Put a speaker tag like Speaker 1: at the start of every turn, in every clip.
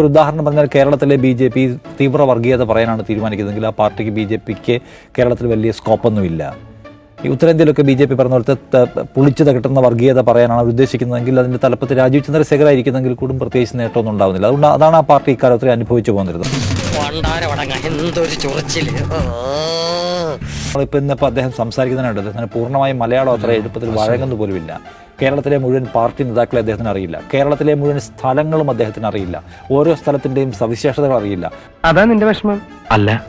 Speaker 1: ഒരു ഉദാഹരണം പറഞ്ഞാൽ കേരളത്തിലെ ബി ജെ പി തീവ്ര വർഗീയത പറയാനാണ് തീരുമാനിക്കുന്നതെങ്കിൽ ആ പാർട്ടിക്ക് ബി ജെ പിക്ക് കേരളത്തിൽ വലിയ സ്കോപ്പൊന്നുമില്ല. ഈ ഉത്തരേന്ത്യയിലൊക്കെ ബി ജെ പി പറഞ്ഞ പോലത്തെ പുളിച്ചത് പുളിച്ചു തകട്ടുന്ന വർഗീയത പറയാനാണ് അവർ ഉദ്ദേശിക്കുന്നതെങ്കിൽ അതിന്റെ തലപ്പത്ത് രാജീവ് ചന്ദ്രശേഖർ ആയിരിക്കുന്നെങ്കിൽ കൂടും പ്രത്യേകിച്ച് നേട്ടമൊന്നും ഉണ്ടാവുന്നില്ല. അതുകൊണ്ട് അതാണ് ആ പാർട്ടി ഇക്കാലത്തിൽ അനുഭവിച്ചു പോകുന്നിരുന്നത് നമ്മളിപ്പോൾ ഇന്നിപ്പോൾ അദ്ദേഹം സംസാരിക്കുന്നതിനുണ്ട്. അദ്ദേഹത്തിന് പൂർണമായും മലയാളം അത്ര എളുപ്പത്തിൽ വഴങ്ങുന്ന പോലുമില്ല. കേരളത്തിലെ മുഴുവൻ പാർട്ടി നേതാക്കളെ അദ്ദേഹത്തിന് അറിയില്ല. കേരളത്തിലെ മുഴുവൻ സ്ഥലങ്ങളും അദ്ദേഹത്തിന് അറിയില്ല. ഓരോ സ്ഥലത്തിന്റെയും സവിശേഷതകൾ അറിയില്ല.
Speaker 2: അതാ നിന്റെ വിഷമം. അല്ല.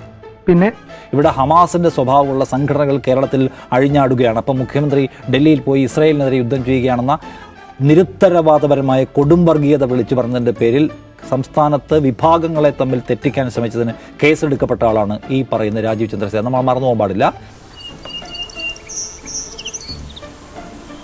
Speaker 2: പിന്നെ?
Speaker 1: ഇവിടെ ഹമാസിന്റെ സ്വഭാവമുള്ള സംഘടനകൾ കേരളത്തിൽ അഴിഞ്ഞാടുകയാണ്. അപ്പം മുഖ്യമന്ത്രി ഡൽഹിയിൽ പോയി ഇസ്രായേലിനെതിരെ യുദ്ധം ചെയ്യുകയാണെന്ന നിരുത്തരവാദപരമായ കൊടുംവർഗീയത വിളിച്ചു പറഞ്ഞതിന്റെ പേരിൽ സംസ്ഥാനത്ത് വിഭാഗങ്ങളെ തമ്മിൽ തെറ്റിക്കാൻ ശ്രമിച്ചതിന് കേസെടുക്കപ്പെട്ട ആളാണ് ഈ പറയുന്ന രാജീവ് ചന്ദ്രസേന നമ്മൾ മറന്നു പോകാൻ പാടില്ല.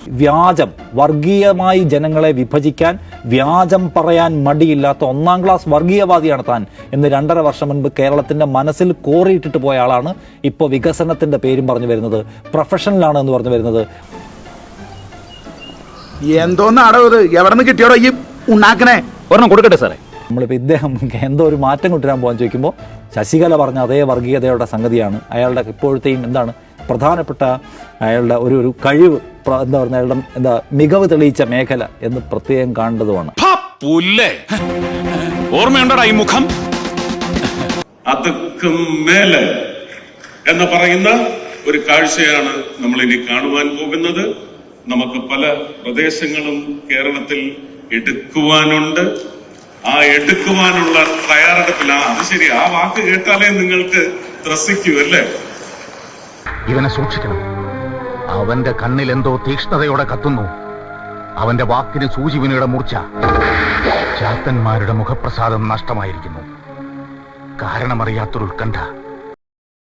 Speaker 1: വ്യാജം വർഗീയമായി ജനങ്ങളെ വിഭജിക്കാൻ വ്യാജം പറയാൻ മടിയില്ലാത്ത ഒന്നാം ക്ലാസ് വർഗീയവാദിയാണ് താൻ എന്ന് രണ്ടര വർഷം മുൻപ് കേരളത്തിന്റെ മനസ്സിൽ കോറിയിട്ടിട്ട് പോയ ആളാണ് ഇപ്പോൾ വികസനത്തിന്റെ പേരും പറഞ്ഞു വരുന്നത് പ്രൊഫഷണലാണ് എന്ന് പറഞ്ഞു വരുന്നത്.
Speaker 3: എന്തോന്നാടോ ഇത്? എവിടെ നിന്ന് കിട്ടിയോടോ ഈ ഉണ്ടാക്കണേ
Speaker 2: ഒരെണ്ണം കൊടുക്കട്ടെ സാറേ.
Speaker 1: നമ്മളിപ്പോൾ ഇദ്ദേഹം എന്തോ ഒരു മാറ്റം കൊണ്ടുവരാൻ പോകാൻ ചോദിക്കുമ്പോൾ ശശികല പറഞ്ഞ അതേ വർഗീയതയുടെ സംഗതിയാണ്. അയാളുടെ ഇപ്പോഴത്തെയും എന്താണ് പ്രധാനപ്പെട്ട അയാളുടെ ഒരു ഒരു കഴിവ് എന്താ പറയുക അയാളുടെ എന്താ മികവ് തെളിയിച്ച മേഖല എന്ന് പ്രത്യേകം കാണേണ്ടതുമാണ്.
Speaker 4: പുല്ലേ ഓർമ്മയുണ്ടോടാ ഈ മുഖം?
Speaker 5: അതുക്കും മേലെ എന്ന് പറയുന്ന ഒരു കാഴ്ചയാണ് നമ്മൾ ഇനി കാണുവാൻ പോകുന്നത്. നമുക്ക് പല പ്രദേശങ്ങളും കേരളത്തിൽ എടുക്കുവാനുണ്ട്. ആ എടുക്കുവാനുള്ള തയ്യാറെടുപ്പിലാണ് അത് ശരി ആ വാക്ക് കേട്ടാലേ നിങ്ങൾക്ക് ത്രസിക്കൂ അല്ലേ?
Speaker 6: ഇവനെ സൂക്ഷിക്കണം. അവന്റെ കണ്ണിൽ എന്തോ തീക്ഷ്ണതയോടെ കത്തുന്നു. അവന്റെ വാക്കിന് സൂചിവിനിയുടെ മൂർച്ച. ചാത്തന്മാരുടെ മുഖപ്രസാദം നഷ്ടമായിരിക്കുന്നു. കാരണമറിയാത്തൊരു ഉത്കണ്ഠ.